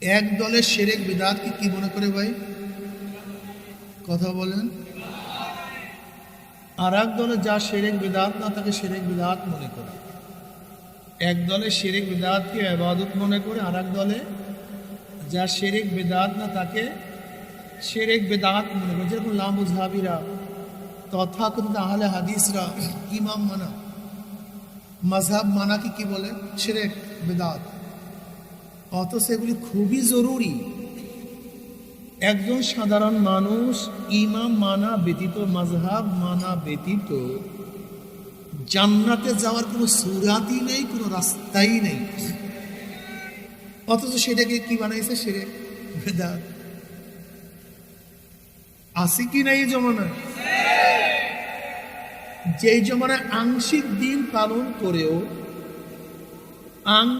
এক দলের সেরেক বিদাতকে কি মনে করে ভাই? কথা বলেন। আর এক দলে যা সেরেক বিদাত, না তাকে সেরেক বিদাত মনে করে। এক দলে সেরেক বিদাতকে আবাদত মনে করে, আর এক দলে যা সেরেক বেদাত, না তাকে সেরেক বেদাত মনে করে। যেরকম লামুজহাবিরা তথাকথিত আহলে হাদিসরা ইমাম মানা মাঝহাব মানাকে কি বলে? সেরেক বেদাত। অথচ এগুলি খুবই জরুরি। একজন সাধারণ মানুষ ইমাম মানা ব্যতীত মাঝহাব মানা ব্যতীত, জান্নাতে যাওয়ার কোনো সুরাতই নেই, কোনো রাস্তাই নেই। অথচ সেটাকে কি বানাইছে সেরে আছে কি নাই এই জমানায়? যেই জমানায় আংশিক দিন পালন করেও আং